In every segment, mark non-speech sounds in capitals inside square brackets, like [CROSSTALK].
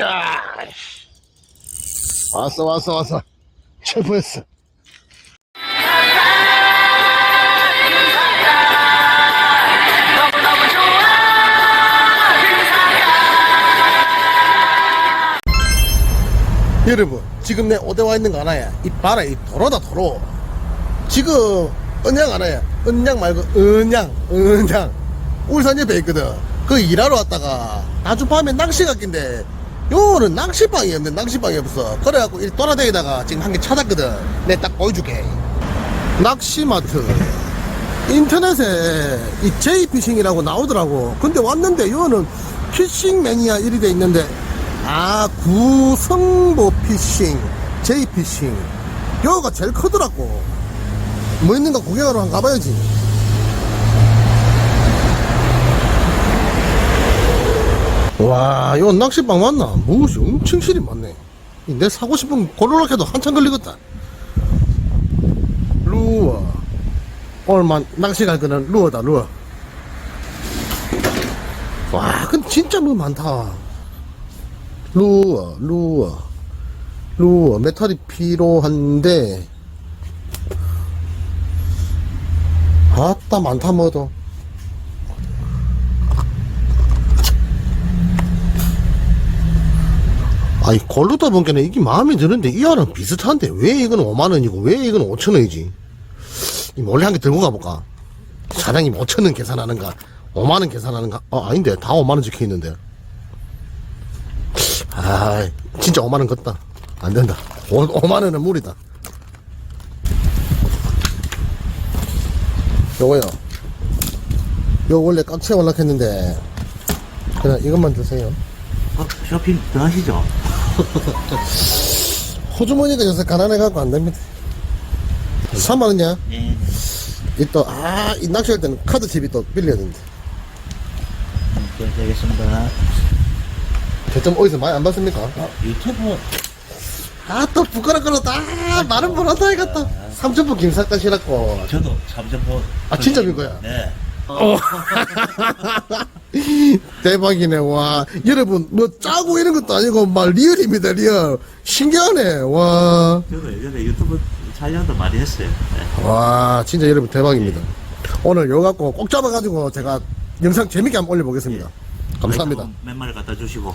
야, 왔어, 왔어, 왔어. 체포했어. 여러분, 지금 내 어디 와 있는 거 하나야? 이 봐라, 이 도로다, 도로. 지금, 은양 하나야? 은양 말고, 은양, 은양. 울산 옆에 있거든. 그 일하러 왔다가, 아주 밤에 낚시 갔긴데, 요는 낚시방이 없네, 낚시방이 없어. 그래갖고 일 돌아다니다가 지금 한 개 찾았거든. 내 딱 보여줄게. 낚시마트. 인터넷에 이 제이피싱이라고 나오더라고. 근데 왔는데 요는 피싱 매니아 1이 돼 있는데 아 구성보 피싱 제이피싱 요가 제일 크더라고. 뭐 있는가 구경하러 한번 가봐야지. 와, 이거 낚시방 맞나? 무엇이 엄청 실이 많네. 이내 사고 싶은 고르락 해도 한참 걸리겠다. 루어. 오늘만 낚시 갈 거는 루어다, 루어. 와, 근데 진짜 너무 많다. 루어, 루어. 루어. 메탈이 필요한데. 아따, 많다, 뭐도. 아니 걸르다 보니까 이게 마음에 드는데 이 알은 비슷한데 왜 이건 5만원이고 왜 이건 5천원이지? 이 몰래 한 개 들고 가볼까? 사장님 5천원 계산하는가? 5만원 계산하는가? 어 아닌데. 다 5만원 적혀있는데. 아 진짜 5만원 걷다. 안된다. 5, 5만원은 무리다. 요거요. 요 원래 꽉 채워놓겠는데. 그냥 이것만 주세요. 어, 쇼핑 더 하시죠? [LAUGHS] 호주머니가 요새 가난해갖고 안 됩니다. 3만 원이야? 네. 이 또, 아, 이 낚시할 때는 카드 팁이 또 빌려야 된다. 네, 되겠습니다. 대점 어디서 많이 안 받습니까? 어, 유튜브 아, 또 부끄럽거렸다. 아, 말은 못한다, 해갔다. 삼천포 김삿갓 시라고. 저도 참전보. 아, 진짜 민 거야? 네. [LAUGHS] [LAUGHS] 대박이네, 와. 여러분, 뭐 짜고 이런 것도 아니고, 막 리얼입니다, 리얼. 신기하네, 와. 저도 예전에 유튜브 촬영도 많이 했어요. 네. 와, 진짜 여러분 대박입니다. 오늘 요 갖고 꼭 잡아가지고 제가 영상 재밌게 한번 올려보겠습니다. 감사합니다. 아이폰 몇 마리 갖다 주시고.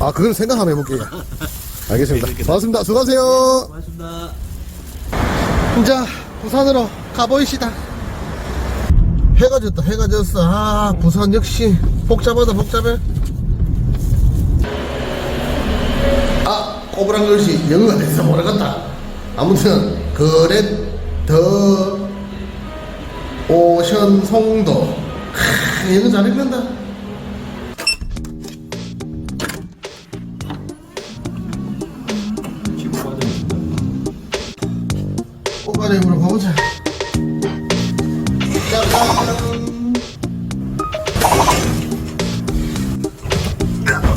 아, 그건 생각 한번 해볼게요. [LAUGHS] 알겠습니다. 고맙습니다. 수고하세요. 고맙습니다. 자, 부산으로 가보이시다. 해가 졌다, 해가 졌어. 아, 부산 역시 복잡하다, 복잡해. 아, 꼬부랑 글씨 영어가 돼서 모르겠다. 아무튼, 그렛, 더, 오션, 송도. 크, 영어 잘 읽는다.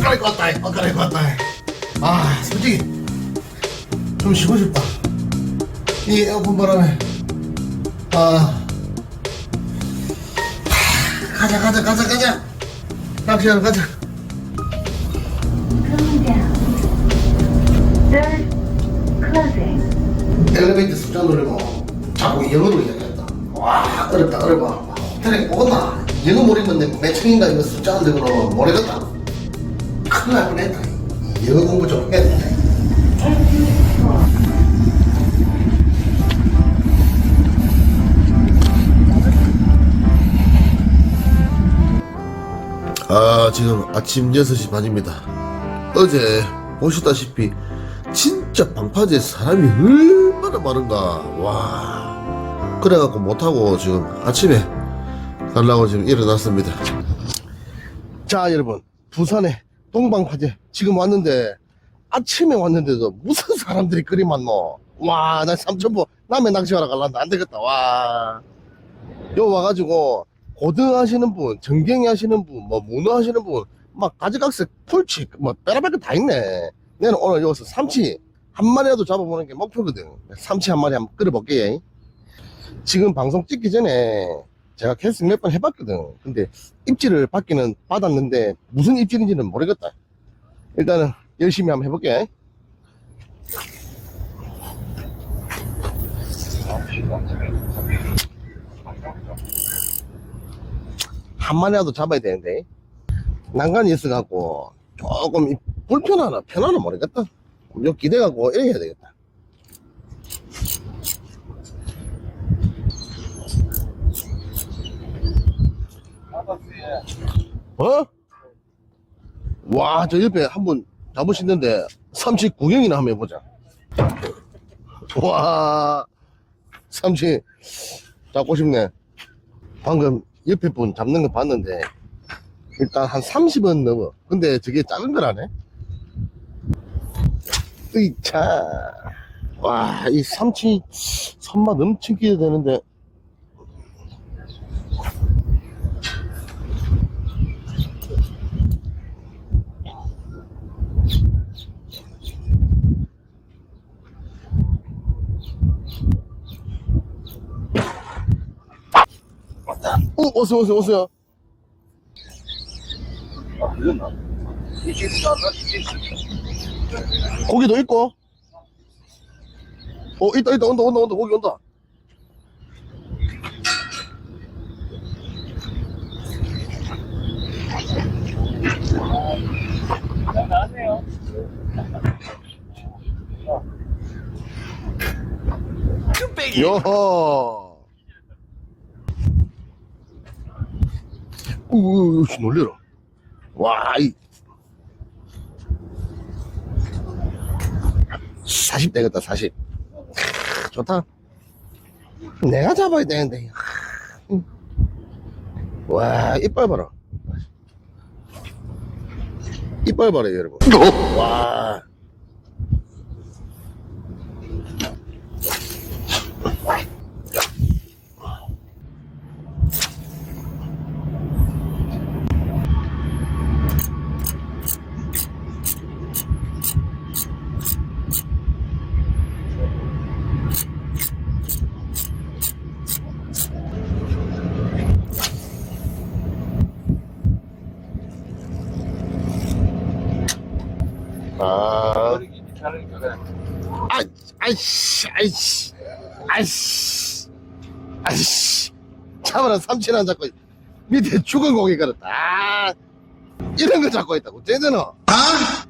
엇갈릴 것 같다. 엇갈릴 것 같다. 아, 솔직히 좀 쉬고 싶다. 이 에어컨 바람에. 아. 가자, 가자, 가자, 가자. 낚시하러 가자. 엘리베이터 숫자 누르고 자꾸 영어로 이야기한다. 와 어렵다 어려워. 호텔에 오나 영어 모르면 몇 층인가 이거 숫자 안 되고 모르겠다. 큰일 날 뻔 했다. 영어 공부 좀 해야 4. 아 지금 아침 6시 반입니다. 어제 보시다시피 진짜 방파제에 사람이 얼마나 많은가. 와 그래갖고 못하고 지금 아침에 가려고 지금 일어났습니다. 자 여러분 부산에 동방파제 지금 왔는데 아침에 왔는데도 무슨 사람들이 그리 많노 와나 삼천포 남해 낚시하러 갈란다. 안되겠다. 와 요 와가지고 고등 하시는 분 정경이 하시는 분뭐 문어 하시는 분 막 가지각색 풀치 뭐 빼라뺄 거다 있네. 내는 오늘 여기서 삼치 한 마리라도 잡아보는 게 목표거든. 삼치 한 마리 한번 끓여볼게. 지금 방송 찍기 전에 제가 캐스팅 몇 번 해봤거든 근데 입질을 받기는 받았는데 무슨 입질인지는 모르겠다 일단은 열심히 한번 해볼게. 한 마리라도 잡아야 되는데. 난간이 있어갖고 조금 이- 불편하나 편하나 모르겠다. 요 기대갖고 이래 해야 되겠다. 어? 와, 저 옆에 한번 잡으시는데 삼치 구경이나 한번 해보자. 와, 삼치 잡고 싶네. 방금 옆에 분 잡는 거 봤는데 일단 한 30원 넘어. 근데 저게 작은 거라네. 으이차. 와, 이 삼치 손맛 엄청 기대되는데 어, 오세요, 오세요, 오세요. 고기도 있고. 어, 있다, 있다, 온다, 온다, 온다, 고기 온다. 요호. 우우, 씨, 놀래라. 와, 이. 40 되겠다, 40. 크, 좋다. 내가 잡아야 되는데. 음. 와, 이빨 봐라. 이빨 봐라, 여러분. 와. 아. 아, 아이씨, 아이씨, 아이씨. 잡아라, 삼천 원 잡고, 밑에 죽은 고기 걸었다. 아, 이런 거 잡고 있다고, 쟤잖아. 아!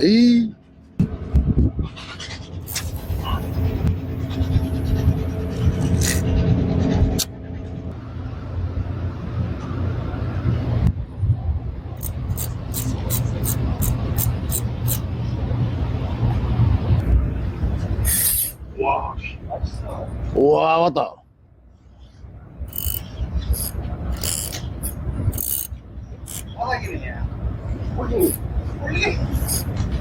에이. 우와, 왔다.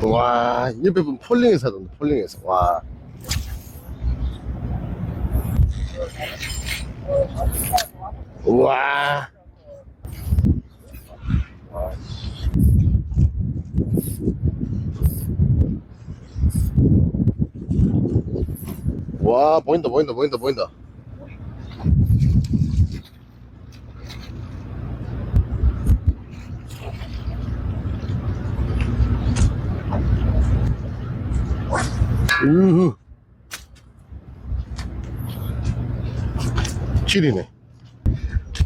와, 옆에 분 폴링에서 하던데, 폴링에서. 와. 우와. 와, 보인다, 보인다, 보인다, 보인다. 으흐. 질이네.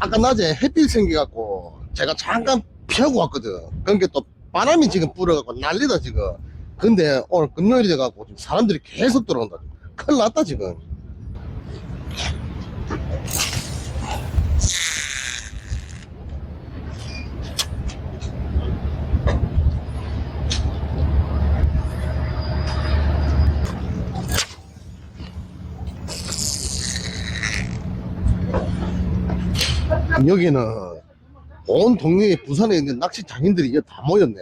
아까 낮에 햇빛 생겨갖고 제가 잠깐 피하고 왔거든. 그러니까 또 바람이 지금 불어갖고 난리다 지금. 근데 오늘 금요일이 돼갖고 지금 사람들이 계속 들어온다. 큰일 났다 지금. 여기는 온 동네에 부산에 있는 낚시 장인들이 다 모였네.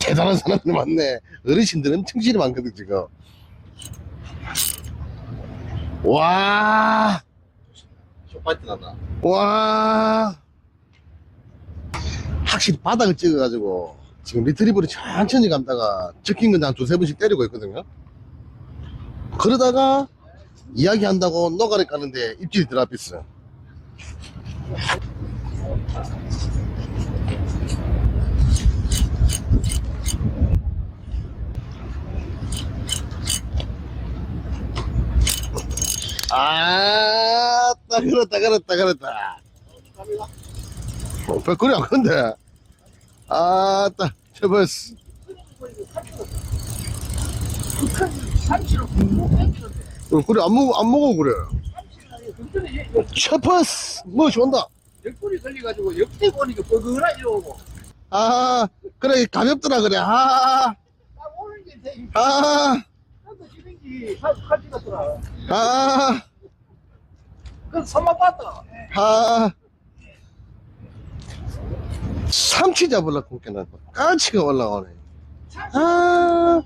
대단한 사람들 많네. 어르신들 엄청 질이 많거든, 지금. 와, 쇼파이트 난다. 와. 확실히 바닥을 찍어가지고 지금 리트리버를 천천히 감다가 적힌 건한 두세 번씩 때리고 있거든요. 그러다가 이야기한다고 노가리 까는데 입질이 드라피스. 아, 따, 그렇다, 그렇다, 그렇다. 어, 별거리 안 큰데. 아, 따, 국 땡기는데. 어, 그래, 안 먹어, 안 먹어, 그래. 셰퍼스! 뭐, 좋은다. 역불이 걸려가지고 역대 보니까 뻐근하 이러고. 아, 그래, 가볍더라, 그래. 아, 아, 칼집 같더라. 아, 그 손맛 봤다. 아. 삼치 잡으려고 했겠나. 까치가 올라오네. 아,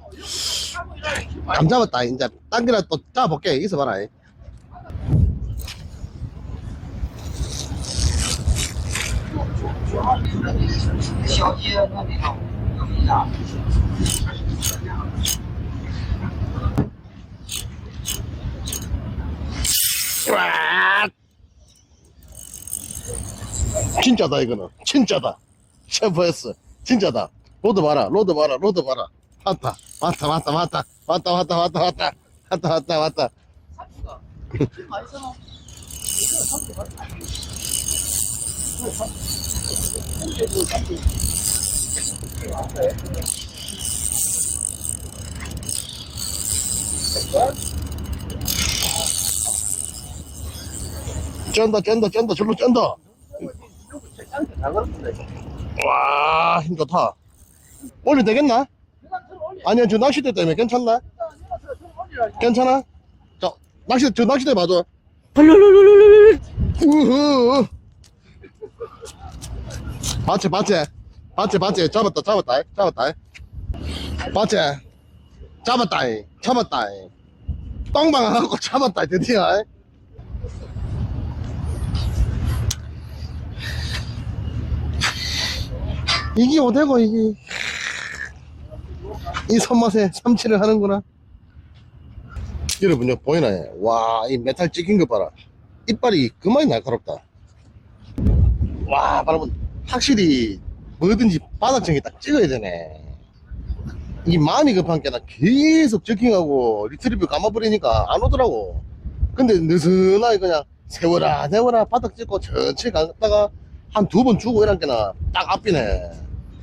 감 잡았다. 이제, 딴 거라 또 잡아볼게. 있어 봐라. 와! 진짜다 이거는. 진짜다. 셰프했어 진짜다. 로드 봐라 로드 봐라 로드 봐라. 왔다 왔다 왔다 왔다. 왔다 왔다 왔다 왔다. 왔다 왔다 왔다 [LAUGHS] 삼치가 지금 많이 써놔. 이거 삼치 맞다. 쩐다 쩐다 쩐다 절로 쩐다. 와 힘 좋다. 올려 되겠나? 아니야 저 낚싯대 때문에 괜찮나? 괜찮아? 자 낚시 저 낚싯대 봐줘. 우후. 봤지 봤지? 봤지 봤지? 잡았다 잡았다 잡았다 봤지? 잡았다 잡았다 똥방하고 잡았다 드디어 이게 어되고 이게 이 손맛에 삼치를 하는구나 여러분, 요 보이나요? 와, 이 메탈 찍힌 거 봐라. 이빨이 그만이 날카롭다. 와, 여러분, 확실히 뭐든지 바닥정에 딱 찍어야 되네. 이 마음이 급한 게나 계속 적킹하고 리트리브 감아버리니까 안 오더라고. 근데 느슨하게 그냥 세워라, 세워라, 바닥 찍고 천천히 갔다가 한 두 번 주고 이런 게나 딱 앞이네.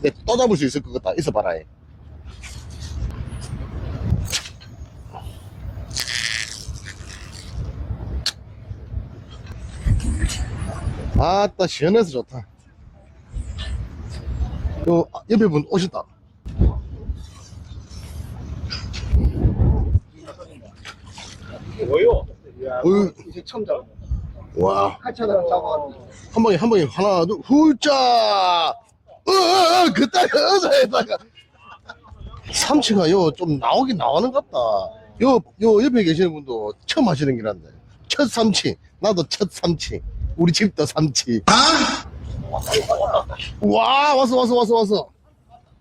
근데 또 잡을 수 있을 것 같다. 있어 봐라. 아따 시원해서 좋다 요 아, 옆에 분 오셨다 뭐요? 어이. 이제 처음 잡아. 와 칼차다 잡아왔는데. 한 방에 한 방에 하나 둘 훌짜 어어어 그따 여자에다가 삼치가 요좀 나오긴 나오는 것 같다. 요 요 옆에 계시는 분도 처음 하시는 길인데. 첫 삼치. 나도 첫 삼치. 우리 집도 삼치. 와 왔어 왔어 왔어 왔어.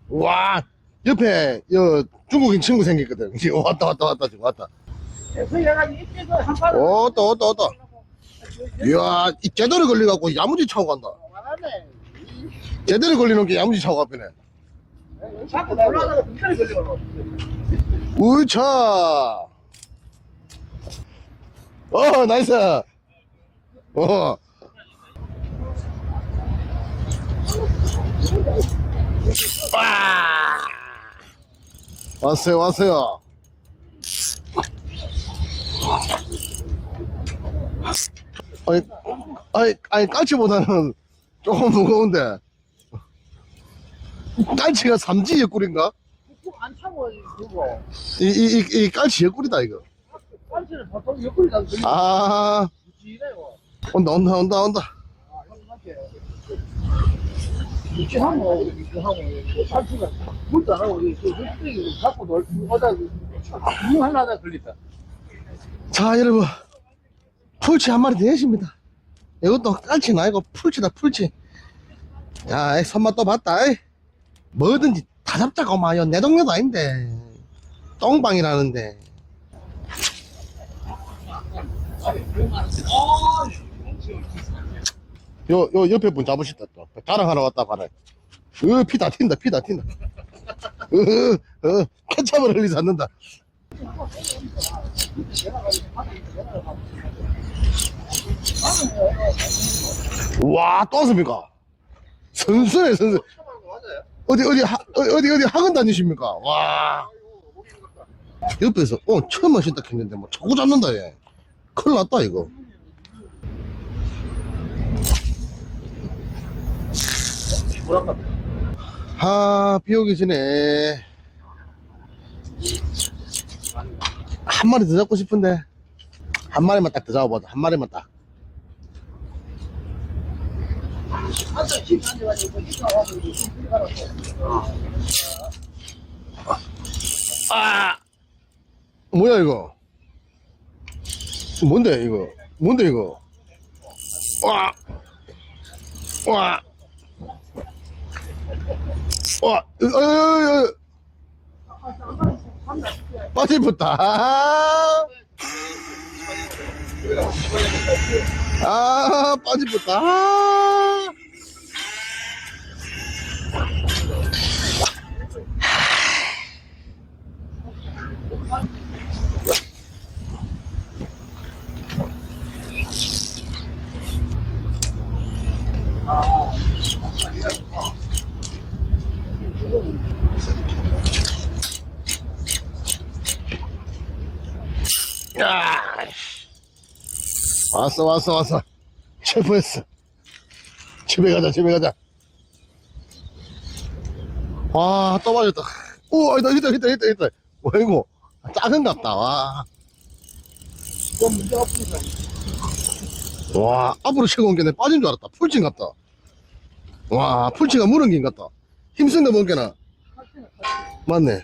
와 옆에 요 중국인 친구 생겼거든. [LAUGHS] 이제 왔다 왔다 왔다 지금 왔다. 왔다 왔다 왔다. 이야 이 제대로 걸려갖고 야무지 차고 간다. 말하네. 제대로 걸리는 게 야무지 차고 앞이네. 자꾸 올라가다가 등살이 걸려. 우차. 어 나이스. 어. 와! 왔어요 왔어요. 아니 아니 아니 깔치보다는 조금 무거운데 깔치가 삼지 옆구리인가? 안 차고 그거. 이, 이, 이, 이 깔치 옆구리다, 이거. 관치는 보통 옆구리 다 들리고 아, 지네요. 온다, 온다, 온다, 온다. 아, 이렇게. 이렇게 하고 이렇게 하고 관치가 물도 안 하고 흙뜨기 갖고 놀 어다 무 하나다 걸렸다. 자, 여러분. 풀치 한 마리 되십니다. 이것도 깔치는 아니고 풀치다, 풀치. 야, 이 손맛 또 봤다, 이. 뭐든지 다 잡자고, 마요. 내 동네도 아닌데. 똥방이라는데. 요, 요 옆에 분 잡으셨다, 또. 자랑하러 왔다, 봐라. 으, 피 다 튄다, 피 다 튄다. 으, 어, 케찹을 흘리지 않는다. 와, 또 왔습니까? 선수네, 선수. 어디, 어디, 하, 어, 어디, 어디 학원 다니십니까? 와. 옆에서, 어, 처음 하신다 했는데, 뭐, 자꾸 잡는다, 얘. 큰일 났다, 이거. 뭐랄까. 아, 비 오기 전에. 한 마리 더 잡고 싶은데. 한 마리만 딱 더 잡아보자. 한 마리만 딱. 한참 집 앉 아! 뭐야, 이거? 뭔데, 이거? 뭔데, 이거? 와! 와! 와! 으. 빠집었다. [LAUGHS] 아, 아 빠집었다. 아. 야! 왔어, 왔어, 왔어. 체포했어. 집에 가자, 집에 가자. 와, 또 맞았다. 오, 있다, 있다, 있다, 있다, 있다. 뭐이고 작은 같다, 와. 와, 앞으로 최고 온게 내 빠진 줄 알았다. 풀친 같다. 와, 풀치가 물은 긴 같다. 힘쓴 거 뭔게나. 맞네.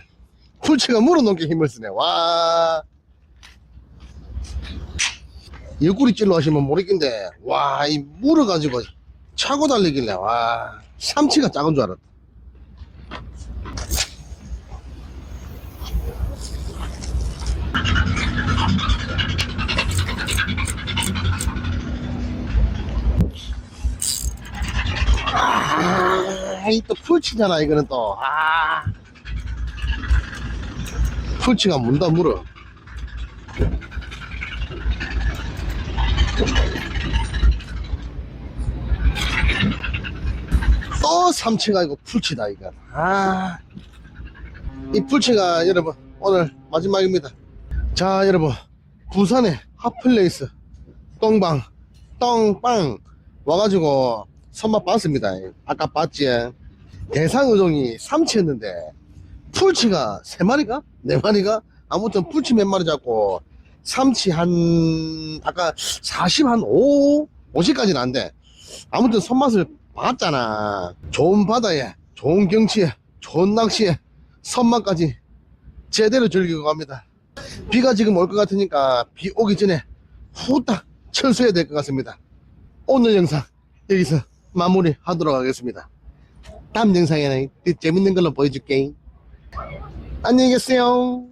풀치가 물어놓은 게 힘을 쓰네. 와. 옆구리 찔러 하시면 모르겠는데, 와, 이 물어가지고 차고 달리길래, 와, 삼치가 작은 줄 알았다. 아, 이또 풀치잖아, 이거는 또. 아. 풀치가 문다 물어. 또 삼치가 이거 풀치다, 이거. 아. 이 풀치가 여러분, 오늘 마지막입니다. 자, 여러분. 부산의 핫플레이스. 똥방. 똥빵. 와가지고 선맛 봤습니다. 아까 봤지? 대상어종이 삼치였는데, 풀치가 세 마리가? 네 마리가? 아무튼 풀치 몇 마리 잡고, 삼치 한, 아까 40, 한 5, 50까지는 안 돼. 아무튼 손맛을 봤잖아. 좋은 바다에, 좋은 경치에, 좋은 낚시에, 선맛까지 제대로 즐기고 갑니다. 비가 지금 올 것 같으니까 비 오기 전에 후딱 철수해야 될 것 같습니다. 오늘 영상 여기서 마무리 하도록 하겠습니다. 다음 영상에는 또 재밌는 걸로 보여줄게. 안녕히 계세요.